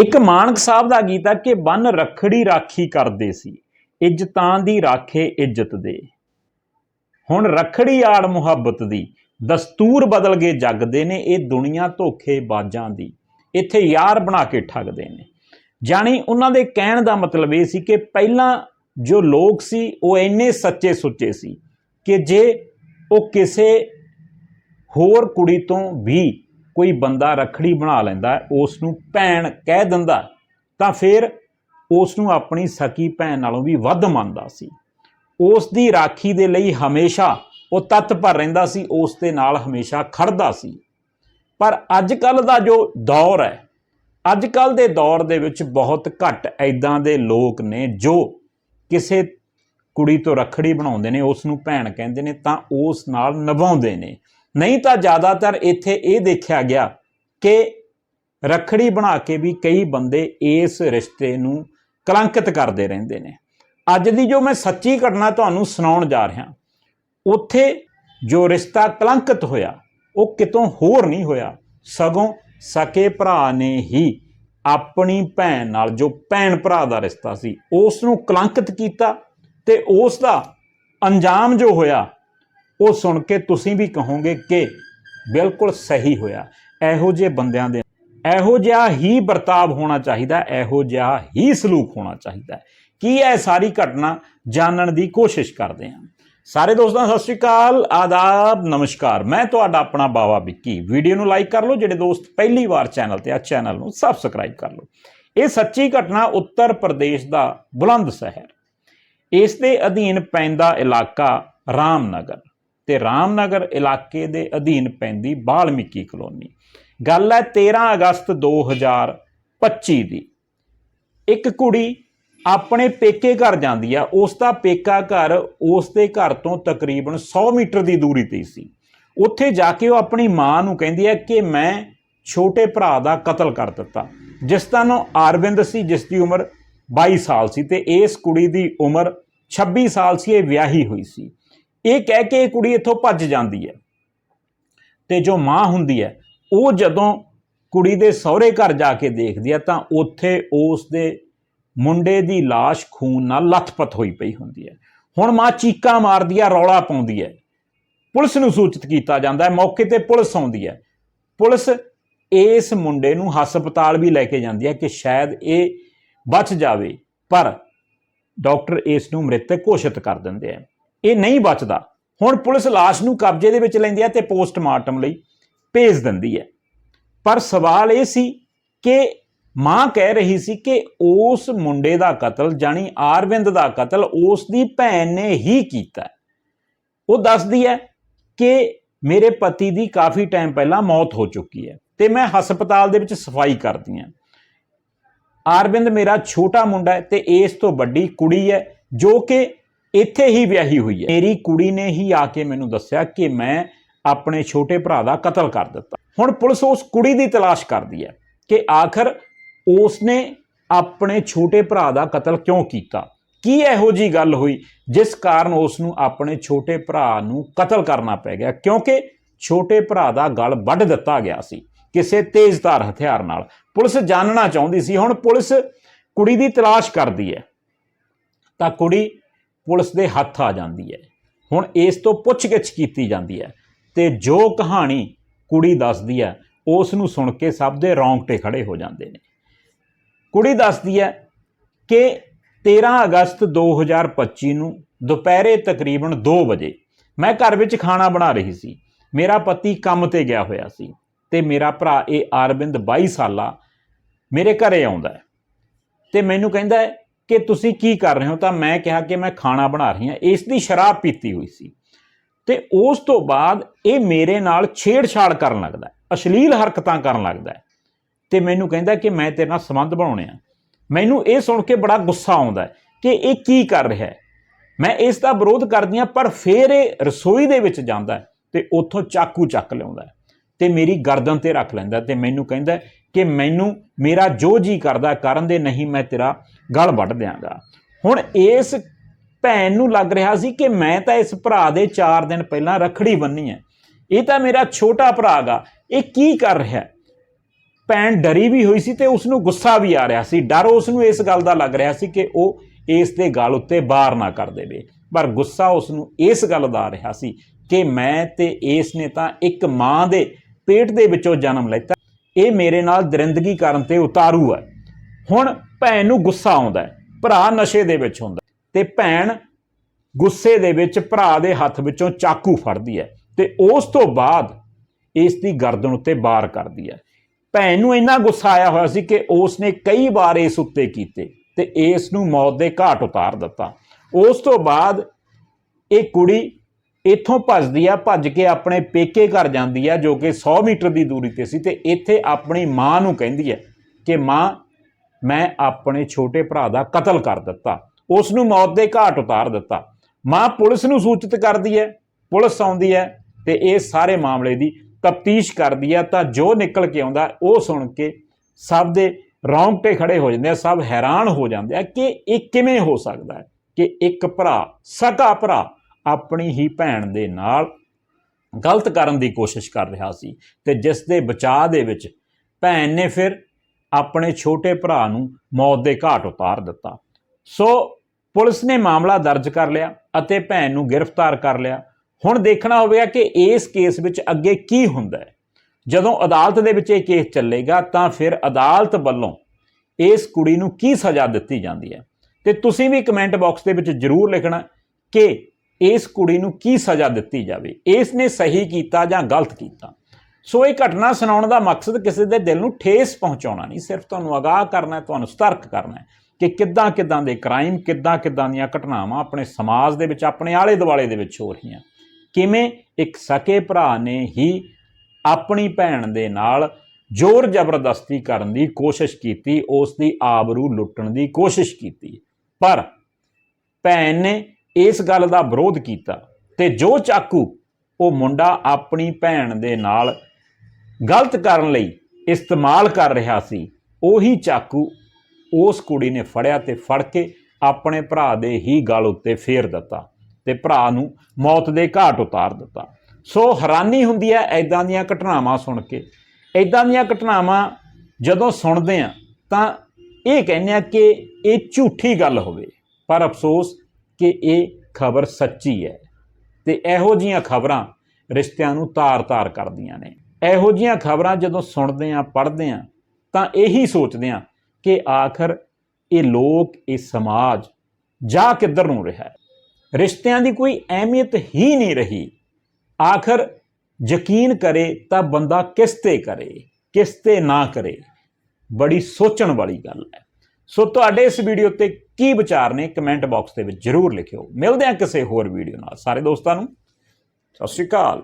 ਇੱਕ ਮਾਨਕ ਸਾਹਿਬ ਦਾ ਗੀਤ ਆ ਕਿ ਬੰਨ ਰਖੜੀ ਰਾਖੀ ਕਰਦੇ ਸੀ, ਇੱਜ਼ਤਾਂ ਦੀ ਰਾਖੇ ਇੱਜ਼ਤ ਦੇ। ਹੁਣ ਰਖੜੀ ਆੜ ਮੁਹੱਬਤ ਦੀ, ਦਸਤੂਰ ਬਦਲ ਗਏ ਜੱਗ ਦੇ ਨੇ ਇਹ ਦੁਨੀਆ ਧੋਖੇ ਬਾਜਾਂ ਦੀ, ਇੱਥੇ ਯਾਰ ਬਣਾ ਕੇ ਠੱਗਦੇ ਨੇ। ਜਾਣੀ ਉਹਨਾਂ ਦੇ ਕਹਿਣ ਦਾ ਮਤਲਬ ਇਹ ਸੀ ਕਿ ਪਹਿਲਾਂ ਜੋ ਲੋਕ ਸੀ, ਉਹ ਇੰਨੇ ਸੱਚੇ ਸੁੱਚੇ ਸੀ ਕਿ ਜੇ ਉਹ ਕਿਸੇ ਹੋਰ ਕੁੜੀ ਤੋਂ ਵੀ ਕੋਈ ਬੰਦਾ ਰਖੜੀ ਬਣਾ ਲੈਂਦਾ ਉਸ ਨੂੰ ਭੈਣ ਕਹਿ ਦਿੰਦਾ, ਤਾਂ ਫਿਰ ਉਸ ਨੂੰ ਆਪਣੀ ਸਕੀ ਭੈਣ ਨਾਲੋਂ ਵੀ ਵੱਧ ਮੰਨਦਾ ਸੀ। ਉਸ ਦੀ ਰਾਖੀ ਦੇ ਲਈ ਹਮੇਸ਼ਾ ਉਹ ਤਤਪਰ ਰਹਿੰਦਾ ਸੀ ਉਸ ਦੇ ਨਾਲ ਹਮੇਸ਼ਾ ਖੜਦਾ ਸੀ। ਪਰ ਅੱਜ ਕੱਲ ਦਾ ਜੋ ਦੌਰ ਹੈ ਅੱਜ ਕੱਲ ਦੇ ਦੌਰ ਦੇ ਵਿੱਚ ਬਹੁਤ ਘੱਟ ਐਦਾਂ ਦੇ ਲੋਕ ਨੇ ਜੋ ਕਿਸੇ ਕੁੜੀ ਤੋਂ ਰੱਖੜੀ ਬਣਾਉਂਦੇ ਨੇ ਉਸ ਨੂੰ ਭੈਣ ਕਹਿੰਦੇ ਨੇ, ਤਾਂ ਉਸ ਨਾਲ ਨਿਭਾਉਂਦੇ ਨੇ। ਨਹੀਂ ਤਾਂ ਜ਼ਿਆਦਾਤਰ ਇੱਥੇ ਇਹ ਦੇਖਿਆ ਗਿਆ ਕਿ ਰੱਖੜੀ ਬਣਾ ਕੇ ਵੀ ਕਈ ਬੰਦੇ ਇਸ ਰਿਸ਼ਤੇ ਨੂੰ ਕਲੰਕਿਤ ਕਰਦੇ ਰਹਿੰਦੇ ਨੇ। ਅੱਜ ਦੀ ਜੋ ਮੈਂ ਸੱਚੀ ਘਟਨਾ ਤੁਹਾਨੂੰ ਸੁਣਾਉਣ ਜਾ ਰਿਹਾ, ਉੱਥੇ ਜੋ ਰਿਸ਼ਤਾ ਕਲੰਕਿਤ ਹੋਇਆ, ਉਹ ਕਿਤੋਂ ਹੋਰ ਨਹੀਂ ਹੋਇਆ। ਸਗੋਂ ਸਕੇ ਭਰਾ ਨੇ ਹੀ ਆਪਣੀ ਭੈਣ ਨਾਲ ਜੋ ਭੈਣ ਭਰਾ ਦਾ ਰਿਸ਼ਤਾ ਸੀ, ਉਸ ਨੂੰ ਕਲੰਕਿਤ ਕੀਤਾ ਤੇ ਉਸ ਦਾ ਅੰਜਾਮ ਜੋ ਹੋਇਆ ਉਹ ਸੁਣ ਕੇ ਤੁਸੀਂ ਵੀ ਕਹੋਗੇ ਕਿ ਬਿਲਕੁਲ ਸਹੀ ਹੋਇਆ। ਇਹੋ ਜਿਹੇ ਬੰਦਿਆਂ ਦੇ ਇਹੋ ਜਿਹਾ ਹੀ ਵਰਤਾਵ ਹੋਣਾ ਚਾਹੀਦਾ, ਇਹੋ ਜਿਹਾ ਹੀ ਸਲੂਕ ਹੋਣਾ ਚਾਹੀਦਾ। ਕੀ ਇਹ ਸਾਰੀ ਘਟਨਾ ਜਾਣਨ ਦੀ ਕੋਸ਼ਿਸ਼ ਕਰਦੇ ਹਾਂ ਸਾਰੇ ਦੋਸਤਾਂ, ਸਤਿ ਸ਼੍ਰੀ ਅਕਾਲ, ਆਦਾਬ, ਨਮਸਕਾਰ। ਮੈਂ ਤੁਹਾਡਾ ਆਪਣਾ ਬਾਵਾ ਵਿੱਕੀ। ਵੀਡੀਓ ਨੂੰ ਲਾਈਕ ਕਰ ਲਓ, ਜਿਹੜੇ ਦੋਸਤ ਪਹਿਲੀ ਵਾਰ ਚੈਨਲ ਤੇ ਆ, ਚੈਨਲ ਨੂੰ ਸਬਸਕ੍ਰਾਈਬ ਕਰ ਲਓ। ਇਹ ਸੱਚੀ ਘਟਨਾ ਉੱਤਰ ਪ੍ਰਦੇਸ਼ ਦਾ ਬੁਲੰਦ ਸ਼ਹਿਰ। ਇਸ ਦੇ ਅਧੀਨ ਪੈਂਦਾ ਇਲਾਕਾ ਰਾਮਨਗਰ। ਤੇ ਰਾਮਨਗਰ ਇਲਾਕੇ ਦੇ ਅਧੀਨ ਪੈਂਦੀ ਬਾਲਮੀਕੀ ਕਲੋਨੀ। ਗੱਲ ਹੈ 13 ਅਗਸਤ 2025 ਦੀ। ਇੱਕ ਕੁੜੀ ਆਪਣੇ ਪੇਕੇ ਘਰ ਜਾਂਦੀ ਆ। ਉਸ ਦਾ ਪੇਕਾ ਘਰ ਉਸ ਦੇ ਘਰ ਤੋਂ ਤਕਰੀਬਨ 100 ਮੀਟਰ ਦੀ ਦੂਰੀ ਤੇ ਸੀ। ਉੱਥੇ ਜਾ ਕੇ ਉਹ ਆਪਣੀ ਮਾਂ ਨੂੰ ਕਹਿੰਦੀ ਹੈ ਕਿ ਮੈਂ ਛੋਟੇ ਭਰਾ ਦਾ ਕਤਲ ਕਰ ਦਿੱਤਾ। ਜਿਸ ਦਾ ਨਾਮ ਅਰਵਿੰਦ ਸੀ, ਜਿਸ ਦੀ ਉਮਰ 22 ਸਾਲ ਸੀ ਤੇ ਇਸ ਕੁੜੀ ਦੀ ਉਮਰ 26 ਸਾਲ ਸੀ, ਇਹ ਵਿਆਹੀ ਹੋਈ ਸੀ। ਇਹ ਕਹਿ ਕੇ ਇਹ ਕੁੜੀ ਇੱਥੋਂ ਭੱਜ ਜਾਂਦੀ ਹੈ। ਤੇ ਜੋ ਮਾਂ ਹੁੰਦੀ ਹੈ, ਉਹ ਜਦੋਂ ਕੁੜੀ ਦੇ ਸਹੁਰੇ ਘਰ ਜਾ ਕੇ ਦੇਖਦੀ ਹੈ, ਤਾਂ ਉੱਥੇ ਉਸ ਦੇ ਮੁੰਡੇ ਦੀ লাশ ਖੂਨ ਨਾਲ ਲੱਥਪੱਥ ਹੋਈ ਪਈ ਹੁੰਦੀ ਹੈ। ਹੁਣ ਮਾਂ ਚੀਕਾਂ ਮਾਰਦੀ ਹੈ, ਰੌਲਾ ਪਾਉਂਦੀ ਹੈ। ਪੁਲਿਸ ਨੂੰ ਸੂਚਿਤ ਕੀਤਾ ਜਾਂਦਾ ਹੈ, ਮੌਕੇ ਤੇ ਪੁਲਿਸ ਆਉਂਦੀ ਹੈ। ਪੁਲਿਸ ਇਸ ਮੁੰਡੇ ਨੂੰ ਹਸਪਤਾਲ ਵੀ ਲੈ ਕੇ ਜਾਂਦੀ ਹੈ ਕਿ ਸ਼ਾਇਦ ਇਹ ਬਚ ਜਾਵੇ, ਪਰ ਡਾਕਟਰ ਇਸ ਨੂੰ ਮ੍ਰਿਤਕ ਘੋਸ਼ਿਤ ਕਰ ਦਿੰਦੇ ਆ ਇਹ ਨਹੀਂ ਬਚਦਾ। ਹੁਣ ਪੁਲਿਸ লাশ ਨੂੰ ਕਬਜ਼ੇ ਦੇ ਵਿੱਚ ਲੈਂਦੀ ਹੈ ਤੇ ਪੋਸਟਮਾਰਟਮ ਲਈ ਭੇਜ ਦਿੰਦੀ ਹੈ। ਪਰ ਸਵਾਲ ਇਹ ਸੀ ਕਿ ਮਾਂ ਕਹਿ ਰਹੀ ਸੀ ਕਿ ਉਸ ਮੁੰਡੇ ਦਾ ਕਤਲ ਜਾਨੀ ਆਰਵਿੰਦ ਦਾ ਕਤਲ ਉਸ ਦੀ ਭੈਣ ਨੇ ਹੀ ਕੀਤਾ। ਉਹ ਦੱਸਦੀ ਹੈ ਕਿ ਮੇਰੇ ਪਤੀ ਦੀ ਕਾਫੀ ਟਾਈਮ ਪਹਿਲਾਂ ਮੌਤ ਹੋ ਚੁੱਕੀ ਹੈ ਤੇ ਮੈਂ ਹਸਪਤਾਲ ਦੇ ਵਿੱਚ ਸਫ਼ਾਈ ਕਰਦੀ ਹਾਂ। ਆਰਵਿੰਦ ਮੇਰਾ ਛੋਟਾ ਮੁੰਡਾ ਹੈ ਤੇ ਇਸ ਤੋਂ ਵੱਡੀ ਕੁੜੀ ਹੈ ਜੋ ਕਿ ਇੱਥੇ ਹੀ ਵਿਆਹੀ ਹੋਈ ਹੈ। ਮੇਰੀ ਕੁੜੀ ਨੇ ਹੀ ਆ ਕੇ ਮੈਨੂੰ ਦੱਸਿਆ ਕਿ ਮੈਂ ਆਪਣੇ ਛੋਟੇ ਭਰਾ ਦਾ ਕਤਲ ਕਰ ਦਿੱਤਾ। ਹੁਣ ਪੁਲਿਸ ਉਸ ਕੁੜੀ ਦੀ ਤਲਾਸ਼ ਕਰਦੀ ਹੈ ਕਿ ਆਖਰ ਉਸ ਨੇ ਆਪਣੇ ਛੋਟੇ ਭਰਾ ਦਾ ਕਤਲ ਕਿਉਂ ਕੀਤਾ? ਕੀ ਇਹੋ ਜੀ ਗੱਲ ਹੋਈ ਜਿਸ ਕਾਰਨ ਉਸ ਨੂੰ ਆਪਣੇ ਛੋਟੇ ਭਰਾ ਨੂੰ ਕਤਲ ਕਰਨਾ ਪੈ ਗਿਆ? ਕਿਉਂਕਿ ਛੋਟੇ ਭਰਾ ਦਾ ਗਲ ਵੱਢ ਦਿੱਤਾ ਗਿਆ ਸੀ ਕਿਸੇ ਤੇਜ਼ਧਾਰ ਹਥਿਆਰ ਨਾਲ। ਪੁਲਿਸ ਜਾਣਨਾ ਚਾਹੁੰਦੀ ਸੀ, ਹੁਣ ਪੁਲਿਸ ਕੁੜੀ ਦੀ ਤਲਾਸ਼ ਕਰਦੀ ਹੈ। ਤਾਂ ਕੁੜੀ ਪੁਲਿਸ ਦੇ ਹੱਥ ਆ ਜਾਂਦੀ ਹੈ। ਹੁਣ ਇਸ ਤੋਂ ਪੁੱਛਗਿੱਛ ਕੀਤੀ ਜਾਂਦੀ ਹੈ ਤੇ ਜੋ ਕਹਾਣੀ ਕੁੜੀ ਦੱਸਦੀ ਹੈ, ਉਸ ਨੂੰ ਸੁਣ ਕੇ ਸਭ ਦੇ ਰੌਂਗਟੇ ਖੜੇ ਹੋ ਜਾਂਦੇ ਨੇ। ਕੁੜੀ ਦੱਸਦੀ ਹੈ ਕਿ 13 ਅਗਸਤ 2025 ਨੂੰ ਦੁਪਹਿਰੇ ਤਕਰੀਬਨ 2 ਵਜੇ ਮੈਂ ਘਰ ਵਿੱਚ ਖਾਣਾ ਬਣਾ ਰਹੀ ਸੀ। ਮੇਰਾ ਪਤੀ ਕੰਮ ਤੇ ਗਿਆ ਹੋਇਆ ਸੀ ਤੇ ਮੇਰਾ ਭਰਾ ਇਹ ਅਰਵਿੰਦ 22 ਸਾਲਾ ਮੇਰੇ ਘਰੇ ਆਉਂਦਾ ਹੈ ਤੇ ਮੈਨੂੰ ਕਹਿੰਦਾ ਕਿ ਤੁਸੀਂ ਕੀ ਕਰ ਰਹੇ ਹੋ, ਤਾਂ ਮੈਂ ਕਿਹਾ ਕਿ ਮੈਂ ਖਾਣਾ ਬਣਾ ਰਹੀ ਹਾਂ। ਇਸ ਦੀ ਸ਼ਰਾਬ ਪੀਤੀ ਹੋਈ ਸੀ। ਤੇ ਉਸ ਤੋਂ ਬਾਅਦ ਇਹ ਮੇਰੇ ਨਾਲ ਛੇੜਛਾੜ ਕਰਨ ਲੱਗਦਾ ਹੈ, ਅਸ਼ਲੀਲ ਹਰਕਤਾਂ ਕਰਨ ਲੱਗਦਾ ਹੈ। ਤੇ ਮੈਨੂੰ ਕਹਿੰਦਾ ਕਿ ਮੈਂ ਤੇਰੇ ਨਾਲ ਸੰਬੰਧ ਬਣਾਉਣੇ ਆ। ਮੈਨੂੰ ਇਹ ਸੁਣ ਕੇ ਬੜਾ ਗੁੱਸਾ ਆਉਂਦਾ ਹੈ ਕਿ ਇਹ ਕੀ ਕਰ ਰਿਹਾ ਹੈ। ਮੈਂ ਇਸ ਦਾ ਵਿਰੋਧ ਕਰਦੀ ਹਾਂ, ਪਰ ਫਿਰ ਇਹ ਰਸੋਈ ਦੇ ਵਿੱਚ ਜਾਂਦਾ ਹੈ ਤੇ ਉੱਥੋਂ ਚਾਕੂ ਚੱਕ ਲਿਆਉਂਦਾ ਹੈ। ਤੇ ਮੇਰੀ ਗਰਦਨ ਤੇ ਰੱਖ ਲੈਂਦਾ ਤੇ ਮੈਨੂੰ ਕਹਿੰਦਾ ਕਿ ਮੈਨੂੰ, ਮੇਰਾ ਜੋ ਜੀ ਕਰਦਾ ਕਰਨ ਦੇ ਨਹੀਂ ਮੈਂ ਤੇਰਾ ਗਲ ਵੱਢ ਦਿਆਂਗਾ। ਹੁਣ ਇਸ ਭੈਣ ਨੂੰ ਲੱਗ ਰਿਹਾ ਸੀ ਕਿ ਮੈਂ ਤਾਂ ਇਸ ਭਰਾ ਦੇ 4 ਦਿਨ ਪਹਿਲਾਂ ਰਖੜੀ ਬੰਨੀ ਹੈ ਇਹ ਤਾਂ ਮੇਰਾ ਛੋਟਾ ਭਰਾ ਗਾ ਇਹ ਕੀ ਕਰ ਰਿਹਾ ਭੈਣ ਡਰੀ ਵੀ ਹੋਈ ਸੀ ਤੇ ਉਸ ਨੂੰ ਗੁੱਸਾ ਵੀ ਆ ਰਿਹਾ ਸੀ। ਡਰ ਉਸ ਨੂੰ ਇਸ ਗੱਲ ਦਾ ਲੱਗ ਰਿਹਾ ਸੀ ਕਿ ਉਹ ਇਸ ਦੇ ਗਲ ਉੱਤੇ ਬਾਰ ਨਾ ਕਰ ਦੇਵੇ। ਪਰ ਗੁੱਸਾ ਉਸ ਨੂੰ ਇਸ ਗੱਲ ਦਾ ਆ ਰਿਹਾ ਸੀ ਕਿ ਮੈਂ ਤੇ ਇਸ ਨੇ ਤਾਂ ਇੱਕ ਮਾਂ ਦੇ ਪੇਟ ਦੇ ਵਿੱਚੋਂ ਜਨਮ ਲੈਤਾ। ਇਹ ਮੇਰੇ ਨਾਲ ਦਰਿੰਦਗੀ ਕਰਨ ਤੇ ਉਤਾਰੂ ਹੈ ਹੁਣ ਭੈਣ ਨੂੰ ਗੁੱਸਾ ਆਉਂਦਾ ਹੈ, ਭਰਾ ਨਸ਼ੇ ਦੇ ਵਿੱਚ ਹੁੰਦਾ ਤੇ ਭੈਣ ਗੁੱਸੇ ਦੇ ਵਿੱਚ ਭਰਾ ਦੇ ਹੱਥ ਵਿੱਚੋਂ ਚਾਕੂ ਫੜਦੀ ਹੈ ਤੇ ਉਸ ਤੋਂ ਬਾਅਦ ਇਸ ਦੀ ਗਰਦਨ ਉੱਤੇ ਵਾਰ ਕਰਦੀ ਹੈ। ਭੈਣ ਨੂੰ ਇੰਨਾ ਗੁੱਸਾ ਆਇਆ ਹੋਇਆ ਸੀ ਕਿ ਉਸ ਨੇ ਕਈ ਵਾਰ ਇਸ ਉੱਤੇ ਕੀਤੇ ਤੇ ਇਸ ਨੂੰ ਮੌਤ ਦੇ ਘਾਟ ਉਤਾਰ ਦਿੱਤਾ। ਉਸ ਤੋਂ ਬਾਅਦ ਇਹ ਕੁੜੀ ਇੱਥੋਂ ਭੱਜਦੀ ਆ, ਭੱਜ ਕੇ ਆਪਣੇ ਪੇਕੇ ਘਰ ਜਾਂਦੀ ਆ ਜੋ ਕਿ 100 ਮੀਟਰ ਦੀ ਦੂਰੀ ਤੇ ਸੀ ਤੇ ਇੱਥੇ ਆਪਣੀ ਮਾਂ ਨੂੰ ਕਹਿੰਦੀ ਹੈ ਕਿ ਮਾਂ ਮੈਂ ਆਪਣੇ ਛੋਟੇ ਭਰਾ ਦਾ ਕਤਲ ਕਰ ਦਿੱਤਾ ਉਸ ਨੂੰ ਮੌਤ ਦੇ ਘਾਟ ਉਤਾਰ ਦਿੱਤਾ। ਮਾਂ ਪੁਲਿਸ ਨੂੰ ਸੂਚਿਤ ਕਰਦੀ ਹੈ, ਪੁਲਿਸ ਆਉਂਦੀ ਹੈ ਤੇ ਇਹ ਸਾਰੇ ਮਾਮਲੇ ਦੀ ਤਫਤੀਸ਼ ਕਰਦੀ ਹੈ ਤਾਂ ਜੋ ਨਿਕਲ ਕੇ ਆਉਂਦਾ, ਉਹ ਸੁਣ ਕੇ ਸਭ ਦੇ ਰੌਂਗਟੇ ਖੜੇ ਹੋ ਜਾਂਦੇ ਆ, ਸਭ ਹੈਰਾਨ ਹੋ ਜਾਂਦੇ ਆ ਕਿ ਇਹ ਕਿਵੇਂ ਹੋ ਸਕਦਾ ਹੈ ਕਿ ਇੱਕ ਭਰਾ, ਸਕਾ ਭਰਾ ਆਪਣੀ ਹੀ ਭੈਣ ਦੇ ਨਾਲ ਗਲਤ ਕਰਨ ਦੀ ਕੋਸ਼ਿਸ਼ ਕਰ ਰਿਹਾ ਸੀ ਤੇ ਜਿਸ ਦੇ ਬਚਾਅ ਦੇ ਵਿੱਚ ਭੈਣ ਨੇ ਫਿਰ ਆਪਣੇ ਛੋਟੇ ਭਰਾ ਨੂੰ ਮੌਤ ਦੇ ਘਾਟ ਉਤਾਰ ਦਿੱਤਾ। ਸੋ ਪੁਲਿਸ ਨੇ ਮਾਮਲਾ ਦਰਜ ਕਰ ਲਿਆ ਅਤੇ ਭੈਣ ਨੂੰ ਗ੍ਰਿਫਤਾਰ ਕਰ ਲਿਆ। ਹੁਣ ਦੇਖਣਾ ਹੋਵੇਗਾ ਕਿ ਇਸ ਕੇਸ ਵਿੱਚ ਅੱਗੇ ਕੀ ਹੁੰਦਾ ਹੈ। ਜਦੋਂ ਅਦਾਲਤ ਦੇ ਵਿੱਚ ਇਹ ਕੇਸ ਚੱਲੇਗਾ ਤਾਂ ਫਿਰ ਅਦਾਲਤ ਵੱਲੋਂ ਇਸ ਕੁੜੀ ਨੂੰ ਕੀ ਸਜ਼ਾ ਦਿੱਤੀ ਜਾਂਦੀ ਹੈ? ਤੇ ਤੁਸੀਂ ਵੀ ਕਮੈਂਟ ਬਾਕਸ ਦੇ ਵਿੱਚ ਜਰੂਰ ਲਿਖਣਾ ਕਿ ਇਸ ਕੁੜੀ ਨੂੰ ਕੀ ਸਜ਼ਾ ਦਿੱਤੀ ਜਾਵੇ। ਇਸ ਨੇ ਸਹੀ ਕੀਤਾ ਜਾਂ ਗਲਤ ਕੀਤਾ। ਸੋ ਇਹ ਘਟਨਾ ਸੁਣਾਉਣ ਦਾ ਮਕਸਦ ਕਿਸੇ ਦੇ ਦਿਲ ਨੂੰ ਠੇਸ ਪਹੁੰਚਾਉਣਾ ਨਹੀਂ, ਸਿਰਫ ਤੁਹਾਨੂੰ ਅਗਾਹ ਕਰਨਾ ਹੈ, ਤੁਹਾਨੂੰ ਸਤਰਕ ਕਰਨਾ ਹੈ ਕਿ ਕਿੱਦਾਂ ਕਿੱਦਾਂ ਦੇ ਕ੍ਰਾਈਮ, ਕਿੱਦਾਂ ਕਿੱਦਾਂ ਦੀਆਂ ਘਟਨਾਵਾਂ ਆਪਣੇ ਸਮਾਜ ਦੇ ਵਿੱਚ, ਆਪਣੇ ਆਲੇ ਦੁਆਲੇ ਦੇ ਵਿੱਚ ਹੋ ਰਹੀਆਂ। ਕਿਵੇਂ ਇੱਕ ਸਕੇ ਭਰਾ ਨੇ ਹੀ ਆਪਣੀ ਭੈਣ ਦੇ ਨਾਲ ਜ਼ੋਰ ਜ਼ਬਰਦਸਤੀ ਕਰਨ ਦੀ ਕੋਸ਼ਿਸ਼ ਕੀਤੀ, ਉਸ ਦੀ ਆਬਰੂ ਲੁੱਟਣ ਦੀ ਕੋਸ਼ਿਸ਼ ਕੀਤੀ। ਪਰ ਭੈਣ ਨੇ ਇਸ ਗੱਲ ਦਾ ਵਿਰੋਧ ਕੀਤਾ ਤੇ ਜੋ ਚਾਕੂ ਉਹ ਮੁੰਡਾ ਆਪਣੀ ਭੈਣ ਦੇ ਨਾਲ ਗਲਤ ਕਰਨ ਲਈ ਇਸਤੇਮਾਲ ਕਰ ਰਿਹਾ ਸੀ, ਉਹੀ ਚਾਕੂ ਉਸ ਕੁੜੀ ਨੇ ਫੜਿਆ ਤੇ ਫੜ ਕੇ ਆਪਣੇ ਭਰਾ ਦੇ ਹੀ ਗਲ ਉੱਤੇ ਫੇਰ ਦਿੱਤਾ ਤੇ ਭਰਾ ਨੂੰ ਮੌਤ ਦੇ ਘਾਟ ਉਤਾਰ ਦਿੱਤਾ। ਸੋ ਹੈਰਾਨੀ ਹੁੰਦੀ ਹੈ ਐਦਾਂ ਦੀਆਂ ਘਟਨਾਵਾਂ ਸੁਣ ਕੇ। ਐਦਾਂ ਦੀਆਂ ਘਟਨਾਵਾਂ ਜਦੋਂ ਸੁਣਦੇ ਆ ਤਾਂ ਇਹ ਕਹਿੰਦੇ ਆ ਕਿ ਇਹ ਝੂਠੀ ਗੱਲ ਹੋਵੇ, ਪਰ ਅਫਸੋਸ ਕਿ ਇਹ ਖਬਰ ਸੱਚੀ ਹੈ ਤੇ ਇਹੋ ਜੀਆਂ ਖਬਰਾਂ ਰਿਸ਼ਤਿਆਂ ਨੂੰ ਤਾਰ-ਤਾਰ ਕਰਦੀਆਂ ਨੇ। ਇਹੋ ਜੀਆਂ ਖਬਰਾਂ ਜਦੋਂ ਸੁਣਦੇ ਆ ਪੜ੍ਹਦੇ ਆ ਤਾਂ ਇਹੀ ਸੋਚਦੇ ਆ ਕਿ ਆਖਰ ਇਹ ਲੋਕ, ਇਹ ਸਮਾਜ ਜਾ ਕਿੱਧਰ ਨੂੰ ਰਿਹਾ ਹੈ? ਰਿਸ਼ਤਿਆਂ ਦੀ ਕੋਈ ਅਹਿਮੀਅਤ ਹੀ ਨਹੀਂ ਰਹੀ। ਆਖਰ ਯਕੀਨ ਕਰੇ ਤਾਂ ਬੰਦਾ ਕਿਸ ਤੇ ਕਰੇ, ਕਿਸ ਤੇ ਨਾ ਕਰੇ, ਬੜੀ ਸੋਚਣ ਵਾਲੀ ਗੱਲ ਹੈ। ਸੋ ਤੁਹਾਡੇ ਇਸ ਵੀਡੀਓ ਤੇ ਕੀ ਵਿਚਾਰ ਨੇ ਕਮੈਂਟ ਬਾਕਸ ਦੇ ਵਿੱਚ ਜਰੂਰ ਲਿਖਿਓ। ਮਿਲਦੇ ਹਾਂ ਕਿਸੇ ਹੋਰ ਵੀਡੀਓ ਨਾਲ। ਸਾਰੇ ਦੋਸਤਾਂ ਨੂੰ, ਸਤਿ ਸ਼੍ਰੀ ਅਕਾਲ।